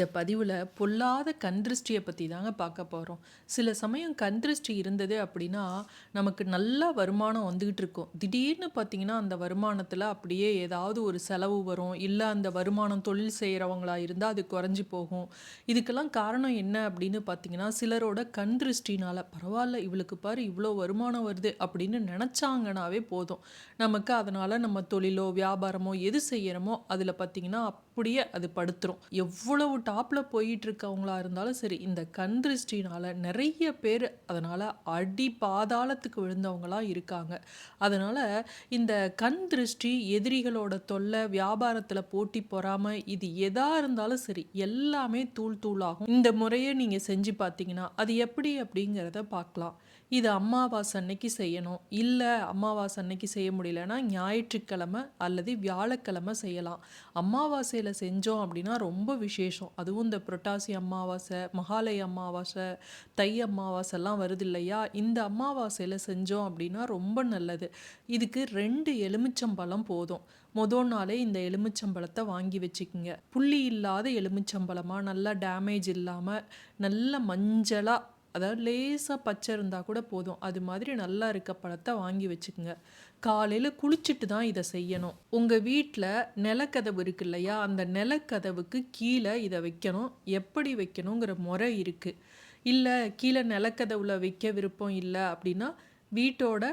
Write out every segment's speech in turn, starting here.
இந்த பதிவில் பொல்லாத கண் திருஷ்டியை பற்றி தாங்க பார்க்க போகிறோம் சில சமயம் கண் திருஷ்டி இருந்தது அப்படின்னா நமக்கு நல்ல வருமானம் வந்துக்கிட்டு இருக்கும். திடீர்னு பார்த்தீங்கன்னா அந்த வருமானத்தில் அப்படியே ஏதாவது ஒரு செலவு வரும். இல்லை அந்த வருமானம் தொழில் செய்கிறவங்களா இருந்தால் அது குறைஞ்சி போகும். இதுக்கெல்லாம் காரணம் என்ன அப்படின்னு பார்த்தீங்கன்னா சிலரோட கண் திருஷ்டினால் பரவாயில்ல இவளுக்கு பாரு இவ்வளோ வருமானம் வருது அப்படின்னு நினச்சாங்கனாவே போதும். நமக்கு அதனால் நம்ம தொழிலோ வியாபாரமோ எது செய்கிறோமோ அதில் பார்த்தீங்கன்னா அப்படியே அது படுத்துரும். எவ்வளவு டாப்பில் போயிட்டு இருக்கவங்களா இருந்தாலும் சரி இந்த கண் திருஷ்டினால் நிறைய பேர் அதனால் அடி பாதாளத்துக்கு விழுந்தவங்களாம் இருக்காங்க. அதனால் இந்த கண் திருஷ்டி எதிரிகளோட தொல்லை வியாபாரத்தில் போட்டி பொறாமல் இது எதாக இருந்தாலும் சரி எல்லாமே தூள் தூளாகும். இந்த முறையை நீங்கள் செஞ்சு பார்த்தீங்கன்னா அது எப்படி அப்படிங்கிறத பார்க்கலாம். இது அமாவாசை அன்னைக்கு செய்யணும். இல்லை அமாவாசை அன்னைக்கு செய்ய முடியலன்னா ஞாயிற்றுக்கிழமை அல்லது வியாழக்கிழமை செய்யலாம். அமாவாசையில் செஞ்சோம் அப்படின்னா ரொம்ப விசேஷம். அதுவும் இந்த புரட்டாசி அமாவாசை மகாலய அமாவாசை தை அமாவாசைலாம் வருது இல்லையா இந்த அமாவாசையில் செஞ்சோம் அப்படின்னா ரொம்ப நல்லது. இதுக்கு ரெண்டு எலுமிச்சம்பழம் போதும். மொதல் நாளே இந்த எலுமிச்சம்பழத்தை வாங்கி வச்சுக்கோங்க. புள்ளி இல்லாத எலுமிச்சம்பழமாக நல்லா டேமேஜ் இல்லாமல் நல்ல மஞ்சளாக அதாவது லேசாக பச்சை இருந்தால் கூட போதும். அது மாதிரி நல்லா இருக்க பழத்தை வாங்கி வச்சுக்கோங்க. காலையில் குளிச்சுட்டு தான் இதை செய்யணும். உங்கள் வீட்டில் நிலக்கதவு இருக்கு இல்லையா? அந்த நிலக்கதவுக்கு கீழே இதை வைக்கணும். எப்படி வைக்கணுங்கிற முறை இருக்குது இல்லை கீழே நிலக்கதவுல வைக்க விருப்பம் இல்லை அப்படின்னா வீட்டோட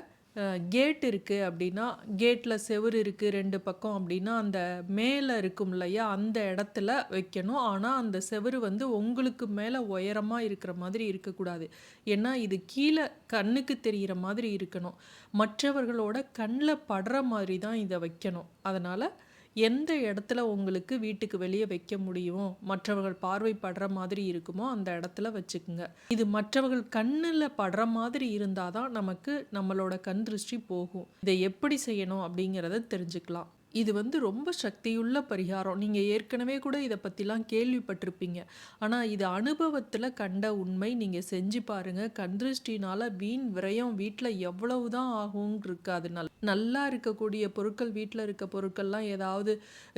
கேட் இருக்குது அப்படின்னா கேட்டில் செவுரு இருக்குது ரெண்டு பக்கம் அப்படின்னா அந்த மேலே இருக்கும் இல்லையா அந்த இடத்துல வைக்கணும். ஆனால் அந்த செவுரு வந்து உங்களுக்கு மேலே உயரமாக இருக்கிற மாதிரி இருக்கக்கூடாது. ஏன்னா இது கீழே கண்ணுக்கு தெரிகிற மாதிரி இருக்கணும். மற்றவர்களோட கண்ணில் படுற மாதிரி தான் இதை வைக்கணும். அதனால் எந்த இடத்துல உங்களுக்கு வீட்டுக்கு வெளியே வைக்க முடியுமோ மற்றவர்கள் பார்வைப்படுற மாதிரி இருக்குமோ அந்த இடத்துல வச்சுக்குங்க. இது மற்றவர்கள் கண்ணில் படுற மாதிரி இருந்தால் தான் நமக்கு நம்மளோட கண் திருஷ்டி போகும். இதை எப்படி செய்யணும் அப்படிங்கிறத தெரிஞ்சுக்கலாம். இது வந்து ரொம்ப சக்தியுள்ள பரிகாரம். நீங்கள் ஏற்கனவே கூட இதை பற்றிலாம் கேள்விப்பட்டிருப்பீங்க. ஆனால் இது அனுபவத்தில் கண்ட உண்மை. நீங்கள் செஞ்சு பாருங்கள் கந்திருஷ்டினால் வீண் விரயம் வீட்டில் எவ்வளவு தான் ஆகும் இருக்காது நல் நல்லா இருக்கக்கூடிய பொருட்கள் வீட்டில் இருக்க பொருட்கள்லாம் ஏதாவது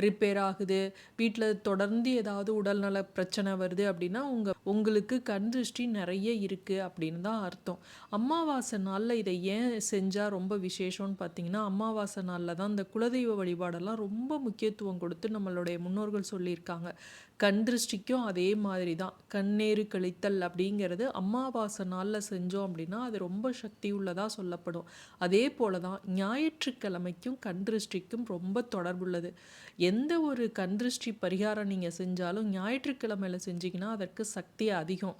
ரிப்பேர் ஆகுது. வீட்டில் தொடர்ந்து ஏதாவது உடல்நல பிரச்சனை வருது அப்படின்னா உங்கள் உங்களுக்கு கண் திருஷ்டி நிறைய இருக்குது அப்படின்னு தான் அர்த்தம். அமாவாசை நாளில் இதை ஏன் செஞ்சால் ரொம்ப விசேஷம்னு பார்த்தீங்கன்னா அமாவாசை நாளில் தான் இந்த குலதெய்வ வழிபாடு வழிபாடெல்லாம் ரொம்ப முக்கியத்துவம் கொடுத்து நம்மளுடைய முன்னோர்கள் சொல்லியிருக்காங்க. கண் திருஷ்டிக்கும் அதே மாதிரி தான் கண்ணேறு கழித்தல் அப்படிங்கிறது அமாவாசை நாளில் செஞ்சோம் அப்படின்னா அது ரொம்ப சக்தி உள்ளதாக சொல்லப்படும். அதே போல தான் ஞாயிற்றுக்கிழமைக்கும் கண் திருஷ்டிக்கும் ரொம்ப தொடர்புள்ளது. எந்த ஒரு கண் திருஷ்டி பரிகாரம் நீங்கள் செஞ்சாலும் ஞாயிற்றுக்கிழமையில் செஞ்சீங்கன்னா அதற்கு சக்தி அதிகம்.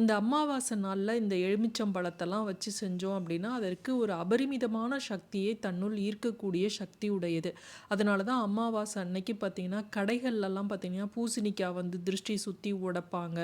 இந்த அமாவாசை நாளில் இந்த எலுமிச்சம்பழத்தெல்லாம் வச்சு செஞ்சோம் அப்படின்னா அதற்கு ஒரு அபரிமிதமான சக்தியை தன்னுள் ஈர்க்கக்கூடிய சக்தி உடையது. அதனால தான் அமாவாசை அன்னைக்கு பார்த்திங்கன்னா கடைகள்லலாம் பார்த்திங்கன்னா பூசணிக்காய் வந்து திருஷ்டி சுற்றி உடைப்பாங்க.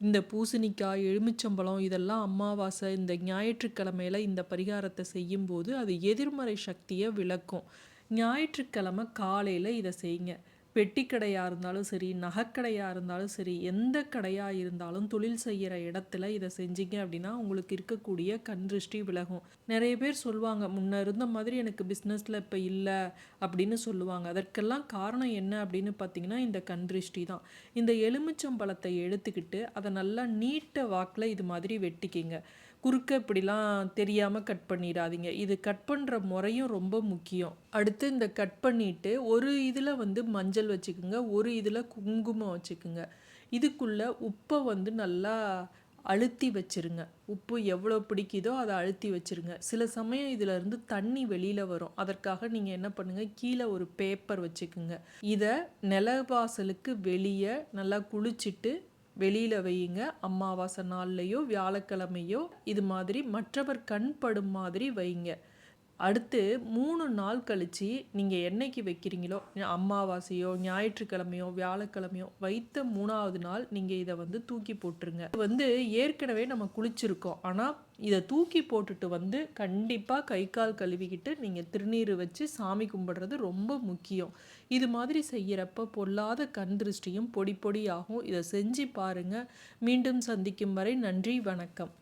இந்த பூசணிக்காய் எலுமிச்சம்பழம் இதெல்லாம் அமாவாசை இந்த ஞாயிற்றுக்கிழமையில் இந்த பரிகாரத்தை செய்யும்போது அது எதிர்மறை சக்தியை விளக்கும். ஞாயிற்றுக்கிழமை காலையில் இதை செய்யுங்க. பெட்டி கடையாக இருந்தாலும் சரி நகைக்கடையாக இருந்தாலும் சரி எந்த கடையாக இருந்தாலும் தொழில் செய்கிற இடத்துல இதை செஞ்சீங்க அப்படின்னா உங்களுக்கு இருக்கக்கூடிய கண் திருஷ்டி விலகும். நிறைய பேர் சொல்லுவாங்க முன்ன இருந்த மாதிரி எனக்கு பிஸ்னஸில் இப்போ இல்லை அப்படின்னு சொல்லுவாங்க. அதற்கெல்லாம் காரணம் என்ன அப்படின்னு பார்த்தீங்கன்னா இந்த கண் திருஷ்டி தான். இந்த எலுமிச்சம்பழத்தை எடுத்துக்கிட்டு அதை நல்லா நீட்ட வாக்கில் இது மாதிரி வெட்டிக்கிங்க. குறுக்க இப்படிலாம் தெரியாமல் கட் பண்ணிடாதீங்க. இது கட் பண்ணுற முறையும் ரொம்ப முக்கியம். அடுத்து இந்த கட் பண்ணிவிட்டு ஒரு இதில் வந்து மஞ்சள் வச்சுக்கோங்க ஒரு இதில் குங்குமம் வச்சுக்கோங்க. இதுக்குள்ளே உப்பை வந்து நல்லா அழுத்தி வச்சுருங்க. உப்பு எவ்வளோ பிடிக்குதோ அதை அழுத்தி வச்சுருங்க. சில சமயம் இதிலேருந்து தண்ணி வெளியில் வரும். அதற்காக நீங்கள் என்ன பண்ணுங்கள் கீழே ஒரு பேப்பர் வச்சுக்குங்க. இதை நிலவாசலுக்கு வெளியே நல்லா குளிச்சுட்டு வெளியில் வையுங்க. அமாவாசை நாள்லையோ வியாழக்கிழமையோ இது மாதிரி மற்றவர் கண் படும் மாதிரி வைங்க. அடுத்து மூணு நாள் கழித்து நீங்கள் என்னைக்கு வைக்கிறீங்களோ அமாவாசையோ ஞாயிற்றுக்கிழமையோ வியாழக்கிழமையோ வைத்த மூணாவது நாள் நீங்கள் இதை வந்து தூக்கி போட்டுருங்க. வந்து ஏற்கனவே நம்ம குளிச்சிருக்கோம். ஆனால் இதை தூக்கி போட்டுட்டு வந்து கண்டிப்பாக கை கால் கழுவிக்கிட்டு நீங்கள் திருநீர் வச்சு சாமி கும்பிடுறது ரொம்ப முக்கியம். இது மாதிரி செய்கிறப்ப பொல்லாத கண் திருஷ்டியும் பொடி பொடியாகும் இதை செஞ்சு பாருங்கள் மீண்டும் சந்திக்கும் வரை நன்றி வணக்கம்.